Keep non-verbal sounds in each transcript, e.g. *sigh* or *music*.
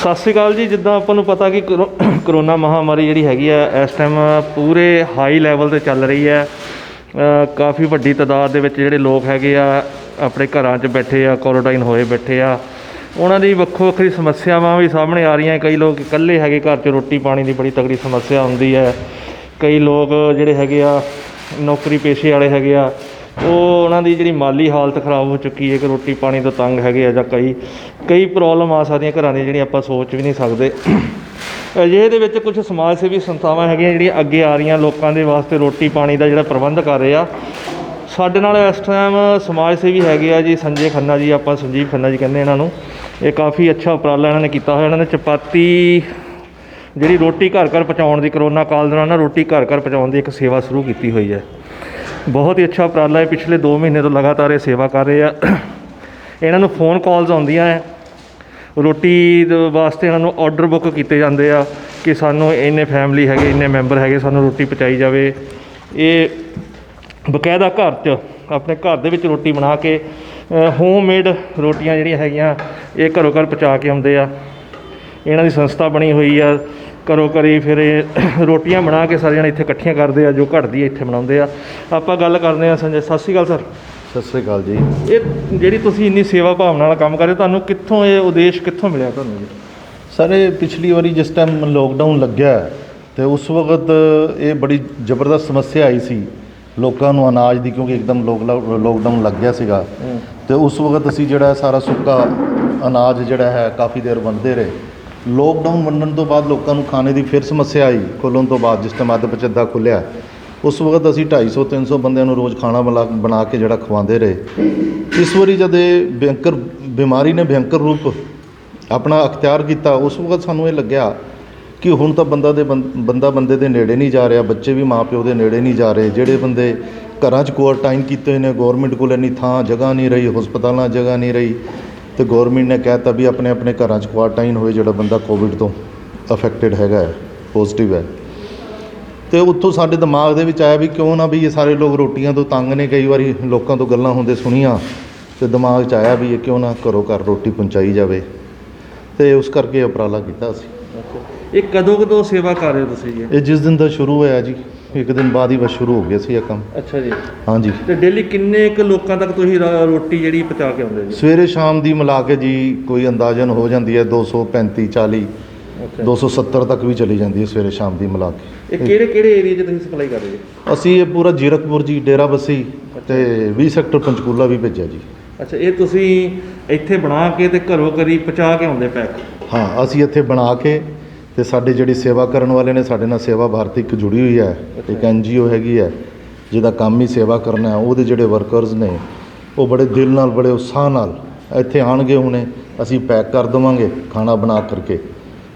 ਸਤਿ ਸ਼੍ਰੀ ਅਕਾਲ ਜੀ ਜਿੱਦਾਂ ਆਪਾਂ ਨੂੰ ਪਤਾ ਕਿ ਕਰੋ- *coughs* ਕਰੋਨਾ ਮਹਾਮਾਰੀ ਜਿਹੜੀ ਹੈਗੀ ਆ ਇਸ ਟਾਈਮ ਪੂਰੇ ਹਾਈ ਲੈਵਲ ਤੇ ਚੱਲ ਰਹੀ ਹੈ ਅ, ਕਾਫੀ ਵੱਡੀ ਤਾਦਾਦ ਦੇ ਵਿੱਚ ਜਿਹੜੇ ਲੋਕ ਹੈਗੇ ਆ ਆਪਣੇ ਘਰਾਂ 'ਚ ਬੈਠੇ ਆ ਕੁਆਰੰਟਾਈਨ ਹੋਏ ਬੈਠੇ ਆ। ਉਹਨਾਂ ਦੀ ਵੱਖੋ ਵੱਖਰੀ ਸਮੱਸਿਆਵਾਂ ਵੀ ਸਾਹਮਣੇ ਆ ਰਹੀਆਂ। ਕਈ ਲੋਕ ਇਕੱਲੇ ਹੈਗੇ ਘਰ 'ਚ ਰੋਟੀ ਪਾਣੀ ਦੀ ਬੜੀ ਤਕੜੀ ਸਮੱਸਿਆ ਹੁੰਦੀ ਹੈ। ਕਈ ਲੋਕ ਜਿਹੜੇ ਹੈਗੇ ਆ ਨੌਕਰੀ ਪੇਸ਼ੇ ਵਾਲੇ ਹੈਗੇ ਆ। ਉਹ ਉਹਨਾਂ ਦੀ ਜਿਹੜੀ ਮਾਲੀ ਹਾਲਤ ਖਰਾਬ ਹੋ ਚੁੱਕੀ ਹੈ ਕਿ ਰੋਟੀ ਪਾਣੀ ਤੋਂ ਤੰਗ ਹੈਗੇ ਆ ਜਾਂ ਕਈ ਕਈ ਪ੍ਰੋਬਲਮ ਆ ਸਕਦੀਆਂ ਘਰਾਂ ਦੀਆਂ ਜਿਹੜੀਆਂ ਆਪਾਂ ਸੋਚ ਵੀ ਨਹੀਂ ਸਕਦੇ। ਅਜਿਹੇ ਦੇ ਵਿੱਚ ਕੁਝ ਸਮਾਜ ਸੇਵੀ ਸੰਸਥਾਵਾਂ ਹੈਗੀਆਂ ਜਿਹੜੀਆਂ ਅੱਗੇ ਆ ਰਹੀਆਂ ਲੋਕਾਂ ਦੇ ਵਾਸਤੇ ਰੋਟੀ ਪਾਣੀ ਦਾ ਜਿਹੜਾ ਪ੍ਰਬੰਧ ਕਰ ਰਹੇ ਆ। ਸਾਡੇ ਨਾਲ ਇਸ ਟਾਈਮ ਸਮਾਜ ਸੇਵੀ ਹੈਗੇ ਆ ਜੀ ਸੰਜੇ ਖੰਨਾ ਜੀ, ਆਪਾਂ ਸੰਜੀਵ ਖੰਨਾ ਜੀ ਕਹਿੰਦੇ ਇਹਨਾਂ ਨੂੰ। ਇਹ ਕਾਫੀ ਅੱਛਾ ਉਪਰਾਲਾ ਇਹਨਾਂ ਨੇ ਕੀਤਾ ਹੋਇਆ। ਇਹਨਾਂ ਨੇ ਚਪਾਤੀ ਜਿਹੜੀ ਰੋਟੀ ਘਰ ਘਰ ਪਹੁੰਚਾਉਣ ਦੀ, ਕਰੋਨਾ ਕਾਲ ਦੌਰਾਨ ਨਾ ਰੋਟੀ ਘਰ ਘਰ ਪਹੁੰਚਾਉਣ ਦੀ ਇੱਕ ਸੇਵਾ ਸ਼ੁਰੂ ਕੀਤੀ ਹੋਈ ਹੈ। ਬਹੁਤ ਹੀ ਅੱਛਾ ਉਪਰਾਲਾ ਹੈ। ਪਿਛਲੇ 2 ਮਹੀਨੇ ਤੋਂ ਲਗਾਤਾਰ ਇਹ ਸੇਵਾ ਕਰ ਰਹੇ ਆ। ਇਹਨਾਂ ਨੂੰ ਫੋਨ ਕਾਲਸ ਆਉਂਦੀਆਂ ਹੈ। ਰੋਟੀ ਵਾਸਤੇ ਇਹਨਾਂ ਨੂੰ ਆਰਡਰ ਬੁੱਕ ਕੀਤੇ ਜਾਂਦੇ ਆ ਕਿ ਸਾਨੂੰ ਇੰਨੇ ਫੈਮਿਲੀ ਹੈਗੇ, ਇੰਨੇ ਮੈਂਬਰ ਹੈਗੇ, ਸਾਨੂੰ ਰੋਟੀ ਪਹੁੰਚਾਈ ਜਾਵੇ। ਇਹ ਬਕਾਇਦਾ ਘਰ 'ਚ, ਆਪਣੇ ਘਰ ਦੇ ਵਿੱਚ ਰੋਟੀ ਬਣਾ ਕੇ ਹੋਮਮੇਡ ਰੋਟੀਆਂ ਜਿਹੜੀਆਂ ਹੈਗੀਆਂ, ਇਹ ਘਰੋਂ ਘਰ ਪਹੁੰਚਾ ਕੇ ਆਉਂਦੇ ਆ। ਇਹਨਾਂ ਦੀ ਸੰਸਥਾ ਬਣੀ ਹੋਈ ਆ। ਕਰੋ ਕਰੀ ਫਿਰ ਇਹ *coughs* ਰੋਟੀਆਂ ਬਣਾ ਕੇ ਸਾਰੇ ਜਣੇ ਇੱਥੇ ਇਕੱਠੀਆਂ ਕਰਦੇ ਆ ਜੋ ਘਟਦੀ ਇੱਥੇ ਬਣਾਉਂਦੇ ਆ। ਆਪਾਂ ਗੱਲ ਕਰਦੇ ਆ ਸੰਜੇ ਸਤਿ ਸ਼੍ਰੀ ਅਕਾਲ ਸਰ। ਸਤਿ ਸ੍ਰੀ ਅਕਾਲ ਜੀ। ਇਹ ਜਿਹੜੀ ਤੁਸੀਂ ਇੰਨੀ ਸੇਵਾ ਭਾਵਨਾ ਨਾਲ ਕੰਮ ਕਰ ਰਹੇ ਹੋ ਤੁਹਾਨੂੰ ਕਿੱਥੋਂ ਇਹ ਉਦੇਸ਼ ਕਿੱਥੋਂ ਮਿਲਿਆ ਤੁਹਾਨੂੰ? ਜੀ ਸਰ ਇਹ ਪਿਛਲੀ ਵਾਰੀ ਜਿਸ ਟਾਈਮ ਲੋਕਡਾਊਨ ਲੱਗਿਆ ਤੇ ਉਸ ਵਕਤ ਇਹ ਬੜੀ ਜ਼ਬਰਦਸਤ ਸਮੱਸਿਆ ਆਈ ਸੀ ਲੋਕਾਂ ਨੂੰ ਅਨਾਜ ਦੀ ਕਿਉਂਕਿ ਇੱਕਦਮ ਲੋਕਡਾਊਨ ਲੱਗ ਗਿਆ ਸੀਗਾ। ਤੇ ਉਸ ਵਕਤ ਅਸੀਂ ਜਿਹੜਾ ਸਾਰਾ ਸੁੱਕਾ ਅਨਾਜ ਜਿਹੜਾ ਹੈ ਕਾਫੀ ਦੇਰ ਵੰਡਦੇ ਰਹੇ। ਲੋਕਡਾਊਨ ਵੰਡਣ ਤੋਂ ਬਾਅਦ ਲੋਕਾਂ ਨੂੰ ਖਾਣੇ ਦੀ ਫਿਰ ਸਮੱਸਿਆ ਆਈ, ਖੋਲ੍ਹਣ ਤੋਂ ਬਾਅਦ ਜਿਸ ਟਾਈਮ ਅੱਧ ਪਚੱਦਾ ਖੁੱਲ੍ਹਿਆ। ਉਸ ਵਕਤ ਅਸੀਂ 250 300 ਬੰਦਿਆਂ ਨੂੰ ਰੋਜ਼ ਖਾਣਾ ਬਣਾ ਬਣਾ ਕੇ ਜਿਹੜਾ ਖਵਾਉਂਦੇ ਰਹੇ। ਇਸ ਵਾਰੀ ਜਦ ਇਹ ਭਿਅੰਕਰ, ਬਿਮਾਰੀ ਨੇ ਭਿਅੰਕਰ ਰੂਪ ਆਪਣਾ ਅਖਤਿਆਰ ਕੀਤਾ, ਉਸ ਵਕਤ ਸਾਨੂੰ ਇਹ ਲੱਗਿਆ ਕਿ ਹੁਣ ਤਾਂ ਬੰਦਾ ਦੇ ਬੰ- ਬੰਦਾ ਬੰਦੇ ਦੇ ਨੇੜੇ ਨਹੀਂ ਜਾ ਰਿਹਾ, ਬੱਚੇ ਵੀ ਮਾਪਿਓ ਦੇ ਨੇੜੇ ਨਹੀਂ ਜਾ ਰਹੇ। ਜਿਹੜੇ ਬੰਦੇ ਘਰਾਂ 'ਚ ਕੁਆਰੰਟਾਈਨ ਕੀਤੇ ਹੋਏ ਨੇ ਗਵਰਨਮੈਂਟ ਕੋਲ ਇੰਨੀ ਥਾਂ, ਜਗ੍ਹਾ ਨਹੀਂ ਰਹੀ, ਹਸਪਤਾਲਾਂ ਜਗ੍ਹਾ ਨਹੀਂ ਰਹੀ ਤੇ ਗਵਰਨਮੈਂਟ ਨੇ ਕਹਿਤਾ ਵੀ ਆਪਣੇ ਆਪਣੇ ਘਰਾਂ 'ਚ ਕੁਆਰੰਟਾਈਨ ਹੋਏ ਜਿਹੜਾ ਬੰਦਾ ਕੋਵਿਡ ਤੋਂ ਅਫੈਕਟਡ ਹੈਗਾ ਹੈ ਪੋਜ਼ਿਟਿਵ ਹੈ। ਤੇ ਉੱਥੋਂ ਸਾਡੇ ਦਿਮਾਗ ਦੇ ਵਿੱਚ ਆਇਆ ਵੀ ਕਿਉਂ ਨਾ ਵੀ ਇਹ ਸਾਰੇ ਲੋਕ ਰੋਟੀਆਂ ਤੋਂ ਤੰਗ ਨੇ ਕਈ ਵਾਰੀ ਲੋਕਾਂ ਤੋਂ ਗੱਲਾਂ ਹੁੰਦੇ ਸੁਣੀਆਂ ਤੇ ਦਿਮਾਗ 'ਚ ਆਇਆ ਵੀ ਇਹ ਕਿਉਂ ਨਾ ਘਰੋਂ ਘਰ ਰੋਟੀ ਪਹੁੰਚਾਈ ਜਾਵੇ। ਤੇ ਉਸ ਕਰਕੇ ਉਪਰਾਲਾ ਕੀਤਾ ਸੀ ਇਹ ਕਦੋਂ ਕਦੋਂ ਸੇਵਾ ਕਰ ਰਹੇ ਹੋ ਤੁਸੀਂ ਜੀ? ਇਹ ਜਿਸ ਦਿਨ ਦਾ ਸ਼ੁਰੂ ਹੋਇਆ ਜੀ। ਇੱਕ ਦਿਨ ਬਾਅਦ ਹੀ ਬਸ ਸ਼ੁਰੂ ਹੋ ਗਿਆ ਸੀ ਇਹ ਕੰਮ। ਅੱਛਾ ਜੀ। ਹਾਂਜੀ। ਤੇ ਡੇਲੀ ਕਿੰਨੇ ਕੁ ਲੋਕਾਂ ਤੱਕ ਤੁਸੀਂ ਰਾ- ਰੋਟੀ ਜਿਹੜੀ ਪਹੁੰਚਾ ਕੇ ਆਉਂਦੇ ਜੀ? ਸਵੇਰੇ ਸ਼ਾਮ ਦੀ ਮਿਲਾ ਕੇ ਜੀ ਕੋਈ ਅੰਦਾਜ਼ਨ ਹੋ ਜਾਂਦੀ ਹੈ 235 40 ਅੱਛਾ। 270 ਤੱਕ ਵੀ ਚਲੀ ਜਾਂਦੀ ਹੈ ਸਵੇਰੇ ਸ਼ਾਮ ਦੀ ਮਿਲਾ ਇਹ ਕੇ ਕਿਹੜੇ ਕਿਹੜੇ ਏਰੀਆ 'ਚ ਤੁਸੀਂ ਸਪਲਾਈ ਕਰ ਰਹੇ ਜੀ? ਅਸੀਂ ਇਹ ਪੂਰਾ ਜੀਰਕਪੁਰ ਜੀ ਡੇਰਾ ਬੱਸੀ ਤੇ 20 ਸੈਕਟਰ ਪੰਚਕੂਲਾ ਵੀ ਭੇਜਿਆ ਜੀ। ਅੱਛਾ ਇਹ ਤੁਸੀਂ ਇੱਥੇ ਬਣਾ ਕੇ ਤੇ ਘਰੋਂ ਕਰੀ ਪਹੁੰਚਾ ਕੇ ਆਉਂਦੇ ਪੈਕ? ਹਾਂ ਅਸੀਂ ਇੱਥੇ ਬਣਾ ਕੇ ਤੇ ਸਾਡੇ ਜਿਹੜੀ ਸੇਵਾ ਕਰਨ ਵਾਲੇ ਨੇ, ਸਾਡੇ ਨਾਲ ਸੇਵਾ ਭਾਰਤੀ ਇੱਕ ਜੁੜੀ ਹੋਈ ਹੈ, ਇੱਕ ਐਨਜੀਓ ਹੈਗੀ ਹੈ, ਜਿਹਦਾ ਕੰਮ ਹੀ ਸੇਵਾ ਕਰਨਾ ਹੈ, ਉਹਦੇ ਜਿਹੜੇ ਵਰਕਰਸ ਨੇ, ਉਹ ਬੜੇ ਦਿਲ ਨਾਲ, ਬੜੇ ਉਤਸ਼ਾਹ ਨਾਲ ਇੱਥੇ ਆਣਗੇ ਹੁਣੇ, ਅਸੀਂ ਪੈਕ ਕਰ ਦੇਵਾਂਗੇ, ਖਾਣਾ ਬਣਾ ਕਰਕੇ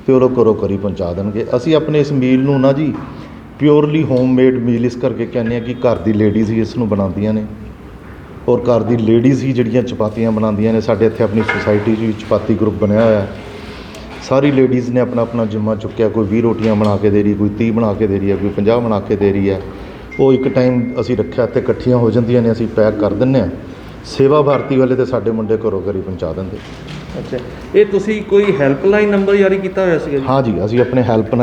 ਤੇ ਉਹ ਲੋਕ ਘਰੋਂ ਘਰੀ ਪਹੁੰਚਾ ਦੇਣਗੇ। ਅਸੀਂ ਆਪਣੇ ਇਸ ਮੀਲ ਨੂੰ ਨਾ ਜੀ ਪਿਓਰਲੀ ਹੋਮਮੇਡ ਮੀਲ ਇਸ ਕਰਕੇ ਕਹਿੰਦੇ ਆ ਕਿ ਘਰ ਦੀ ਲੇਡੀਜ਼ ਹੀ ਇਸ ਨੂੰ ਬਣਾਉਂਦੀਆਂ ਨੇ। ਔਰ ਘਰ ਦੀ ਲੇਡੀਜ਼ ਹੀ ਜਿਹੜੀਆਂ ਚਪਾਤੀਆਂ ਬਣਾਉਂਦੀਆਂ ਨੇ, ਸਾਡੇ ਇੱਥੇ ਆਪਣੀ ਸੁਸਾਇਟੀ 'ਚ ਵੀ ਚਪਾਤੀ ਗਰੁੱਪ ਬਣਿਆ ਹੋਇਆ ਹੈ। ਸਾਰੀ ਲੇਡੀਜ਼ ਨੇ ਆਪਣਾ ਆਪਣਾ ਜਿੰਮਾ ਚੁੱਕਿਆ ਕੋਈ 20 ਰੋਟੀਆਂ ਬਣਾ ਕੇ ਦੇ ਰਹੀ ਕੋਈ 30 ਬਣਾ ਕੇ ਦੇ ਰਹੀ ਹੈ ਕੋਈ 50 ਬਣਾ ਕੇ ਦੇ ਰਹੀ ਹੈ। ਉਹ ਇੱਕ ਟਾਈਮ ਅਸੀਂ ਰੱਖਿਆ ਤੇ ਇਕੱਠੀਆਂ ਹੋ ਜਾਂਦੀਆਂ ਨੇ ਅਸੀਂ ਪੈਕ ਕਰ ਦਿੰਨੇ ਆ ਸੇਵਾ ਭਾਰਤੀ ਵਾਲੇ ਤੇ ਸਾਡੇ ਮੁੰਡੇ ਘਰੋਂ ਘਰੀ ਪਹੁੰਚਾ ਦਿੰਦੇ। ਅੱਛਾ ਇਹ ਤੁਸੀਂ ਕੋਈ ਹੈਲਪਲਾਈਨ ਨੰਬਰ ਜਾਰੀ ਕੀਤਾ ਹੋਇਆ ਸੀਗਾ ਜੀ? ਹਾਂ ਜੀ ਅਸੀਂ ਆਪਣੇ ਹੈਲਪ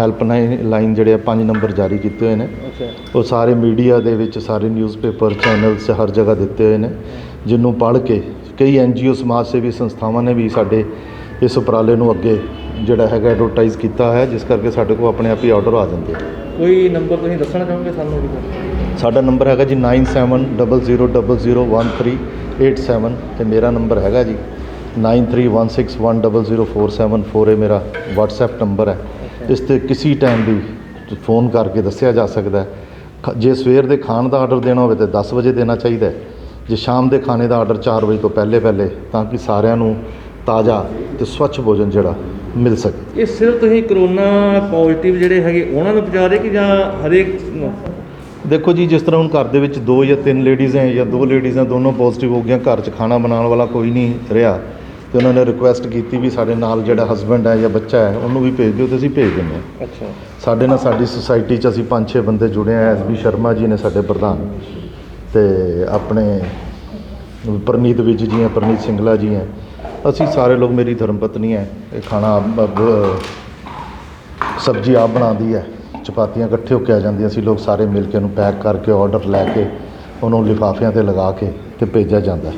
ਹੈਲਪ ਲਾਈਨ ਜਿਹੜੇ ਆ ਪੰਜ ਨੰਬਰ ਜਾਰੀ ਕੀਤੇ ਹੋਏ ਨੇ। ਅੱਛਾ। ਉਹ ਸਾਰੇ ਮੀਡੀਆ ਦੇ ਵਿੱਚ ਸਾਰੇ ਨਿਊਜ਼ਪੇਪਰ ਚੈਨਲਸ ਹਰ ਜਗ੍ਹਾ ਦਿੱਤੇ ਹੋਏ ਨੇ। ਜਿਹਨੂੰ ਪੜ੍ਹ ਕੇ ਕਈ ਐਨਜੀਓ ਸਮਾਜ ਸੇਵੀ ਸੰਸਥਾਵਾਂ ਨੇ ਵੀ ਸਾਡੇ ਇਸ ਉਪਰਾਲੇ ਨੂੰ ਅੱਗੇ ਜਿਹੜਾ ਹੈਗਾ ਐਡਵਰਟਾਈਜ਼ ਕੀਤਾ ਹੈ ਜਿਸ ਕਰਕੇ ਸਾਡੇ ਕੋਲ ਆਪਣੇ ਆਪ ਹੀ ਆਰਡਰ ਆ ਜਾਂਦੇ ਕੋਈ ਨੰਬਰ ਤੁਸੀਂ ਦੱਸਣਾ ਚਾਹੋਗੇ ਸਾਨੂੰ ਜੀ ਸਾਡਾ ਨੰਬਰ ਹੈਗਾ ਜੀ 9700001387 ਤੇ ਮੇਰਾ ਨੰਬਰ ਹੈਗਾ ਜੀ 9316100474 ਇਹ ਮੇਰਾ WhatsApp ਨੰਬਰ ਹੈ। ਇਸ ਤੇ ਕਿਸੇ ਟਾਈਮ ਵੀ ਫੋਨ ਕਰਕੇ ਦੱਸਿਆ ਜਾ ਸਕਦਾ ਜੇ ਸਵੇਰ ਦੇ ਖਾਣ ਦਾ ਆਰਡਰ ਦੇਣਾ ਹੋਵੇ ਤੇ 10 ਵਜੇ ਦੇਣਾ ਚਾਹੀਦਾ ਜੇ ਸ਼ਾਮ ਦੇ ਖਾਣੇ ਦਾ ਆਰਡਰ 4 ਵਜੇ ਤੋਂ ਪਹਿਲੇ ਪਹਿਲੇ ਤਾਂ ਕਿ ਸਾਰਿਆਂ ਨੂੰ ਤਾਜ਼ਾ ਤੇ ਸਵੱਛ ਭੋਜਨ ਜਿਹੜਾ ਮਿਲ ਸਕੇ। ਇਹ ਸਿਰਫ ਤੁਸੀਂ ਕਰੋਨਾ ਪੋਜ਼ਿਟਿਵ ਜਿਹੜੇ ਹੈਗੇ ਉਹਨਾਂ ਨੂੰ ਪਹੁੰਚਾ ਰਹੇ ਕਿ ਜਾਂ ਹਰੇਕ? ਦੇਖੋ ਜੀ ਜਿਸ ਤਰ੍ਹਾਂ ਹੁਣ ਘਰ ਦੇ ਵਿੱਚ ਦੋ ਜਾਂ ਤਿੰਨ ਲੇਡੀਜ਼ ਹੈ ਜਾਂ ਦੋ ਲੇਡੀਜ਼ ਹੈ ਦੋਨੋਂ ਪੋਜ਼ਿਟਿਵ ਹੋ ਗਈਆਂ ਘਰ 'ਚ ਖਾਣਾ ਬਣਾਉਣ ਵਾਲਾ ਕੋਈ ਨਹੀਂ ਰਿਹਾ। ਤੇ ਉਹਨਾਂ ਨੇ ਰਿਕੁਐਸਟ ਕੀਤੀ ਵੀ ਸਾਡੇ ਨਾਲ ਜਿਹੜਾ ਹਸਬੰਡ ਹੈ ਜਾਂ ਬੱਚਾ ਹੈ ਉਹਨੂੰ ਵੀ ਭੇਜ ਦਿਓ ਤੇ ਅਸੀਂ ਭੇਜ ਦਿੰਦੇ ਹਾਂ। ਅੱਛਾ। ਸਾਡੇ ਨਾਲ ਸਾਡੀ ਸੁਸਾਇਟੀ 'ਚ ਅਸੀਂ ਪੰਜ ਛੇ ਬੰਦੇ ਜੁੜੇ ਆ ਐਸ ਬੀ ਸ਼ਰਮਾ ਜੀ ਨੇ ਸਾਡੇ ਪ੍ਰਧਾਨ। ਤੇ ਆਪਣੇ ਪ੍ਰਨੀਤ ਵਿਜ ਜੀ ਹੈ ਪ੍ਰਨੀਤ ਸਿੰਗਲਾ ਜੀ ਹੈ। ਅਸੀਂ ਸਾਰੇ ਲੋਕ ਮੇਰੀ ਧਰਮ ਪਤਨੀ ਹੈ ਇਹ ਖਾਣਾ ਸਬਜ਼ੀ ਆਪ ਬਣਾਉਂਦੀ ਹੈ ਚਪਾਤੀਆਂ ਇਕੱਠੇ ਹੋ ਕੇ ਆ ਜਾਂਦੀਆਂ ਅਸੀਂ ਲੋਕ ਸਾਰੇ ਮਿਲ ਕੇ ਉਹਨੂੰ ਪੈਕ ਕਰਕੇ ਆਰਡਰ ਲੈ ਕੇ ਉਹਨੂੰ ਲਿਫਾਫਿਆਂ ਤੇ ਲਗਾ ਕੇ ਤੇ ਭੇਜਿਆ ਜਾਂਦਾ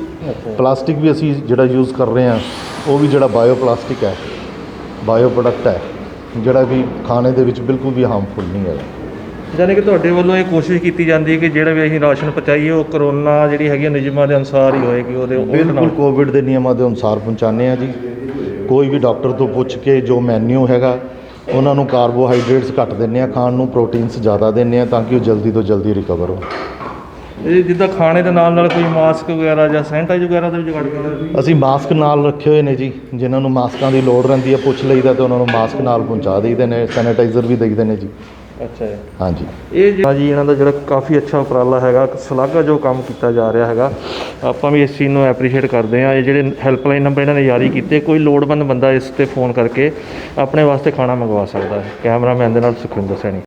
ਪਲਾਸਟਿਕ ਵੀ ਅਸੀਂ ਜਿਹੜਾ ਯੂਜ਼ ਕਰ ਰਹੇ ਹਾਂ ਉਹ ਵੀ ਜਿਹੜਾ ਬਾਇਓ ਪਲਾਸਟਿਕ ਹੈ ਬਾਇਓ ਪ੍ਰੋਡਕਟ ਹੈ ਜਿਹੜਾ ਵੀ ਖਾਣੇ ਦੇ ਵਿੱਚ ਬਿਲਕੁਲ ਵੀ ਹਾਰਮਫੁਲ ਨਹੀਂ ਹੈ ਯਾਨੀ ਕਿ ਤੁਹਾਡੇ ਵੱਲੋਂ ਇਹ ਕੋਸ਼ਿਸ਼ ਕੀਤੀ ਜਾਂਦੀ ਹੈ ਕਿ ਜਿਹੜਾ ਵੀ ਅਸੀਂ ਰਾਸ਼ਨ ਪਹੁੰਚਾਈਏ ਉਹ ਕਰੋਨਾ ਜਿਹੜੀ ਹੈਗੀ ਨਿਯਮਾਂ ਦੇ ਅਨੁਸਾਰ ਹੀ ਹੋਏਗੀ ਉਹਦੇ ਬਿਲਕੁਲ ਕੋਵਿਡ ਦੇ ਨਿਯਮਾਂ ਦੇ ਅਨੁਸਾਰ ਪਹੁੰਚਾਉਂਦੇ ਆ ਜੀ। ਕੋਈ ਵੀ ਡਾਕਟਰ ਤੋਂ ਪੁੱਛ ਕੇ ਜੋ ਮੈਨੂ ਹੈਗਾ ਉਹਨਾਂ ਨੂੰ ਕਾਰਬੋਹਾਈਡਰੇਟਸ ਘੱਟ ਦਿੰਨੇ ਆ ਖਾਣ ਨੂੰ ਪ੍ਰੋਟੀਨਸ ਜ਼ਿਆਦਾ ਦਿੰਨੇ ਆ ਤਾਂ ਕਿ ਉਹ ਜਲਦੀ ਤੋਂ ਜਲਦੀ ਰਿਕਵਰ ਹੋ ਇਹ ਜਿੱਦਾਂ ਖਾਣੇ ਦੇ ਨਾਲ ਨਾਲ ਕੋਈ ਮਾਸਕ ਵਗੈਰਾ ਜਾਂ ਸੈਨੀਟਾਈਜ਼ ਵਗੈਰਾ ਦਾ ਵੀ ਜੁਗਾੜ ਕੀਤਾ ਅਸੀਂ ਮਾਸਕ ਨਾਲ ਰੱਖੇ ਹੋਏ ਨੇ ਜੀ। ਜਿਨ੍ਹਾਂ ਨੂੰ ਮਾਸਕਾਂ ਦੀ ਲੋੜ ਰਹਿੰਦੀ ਹੈ ਪੁੱਛ ਲਈਦਾ ਤੇ ਉਹਨਾਂ ਨੂੰ ਮਾਸਕ ਨਾਲ ਪਹੁੰਚਾ ਦੇਈਦੇ ਨੇ ਸੈਨੀਟਾਈਜ਼ਰ ਵੀ ਦੇਈਦੇ ਨੇ ਜੀ। ਅੱਛਾ ਜੀ। ਹਾਂਜੀ। ਇਹ ਜਿਹੜਾ ਜੀ ਇਹਨਾਂ ਦਾ ਜਿਹੜਾ ਕਾਫੀ ਅੱਛਾ ਉਪਰਾਲਾ ਹੈਗਾ ਸ਼ਲਾਘਾ ਜੋ ਕੰਮ ਕੀਤਾ ਜਾ ਰਿਹਾ ਹੈਗਾ ਆਪਾਂ ਵੀ ਇਸ ਚੀਜ਼ ਨੂੰ ਐਪਰੀਸ਼ੀਏਟ ਕਰਦੇ ਹਾਂ। ਇਹ ਜਿਹੜੇ ਹੈਲਪਲਾਈਨ ਨੰਬਰ ਇਹਨਾਂ ਨੇ ਜਾਰੀ ਕੀਤੇ ਕੋਈ ਲੋੜਵੰਦ ਬੰਦਾ ਇਸ ਤੇ ਫੋਨ ਕਰਕੇ ਆਪਣੇ ਵਾਸਤੇ ਖਾਣਾ ਮੰਗਵਾ ਸਕਦਾ ਹੈ। ਕੈਮਰਾਮੈਨ ਦੇ ਨਾਲ ਸੁਖਵਿੰਦਰ ਸੈਣੀ।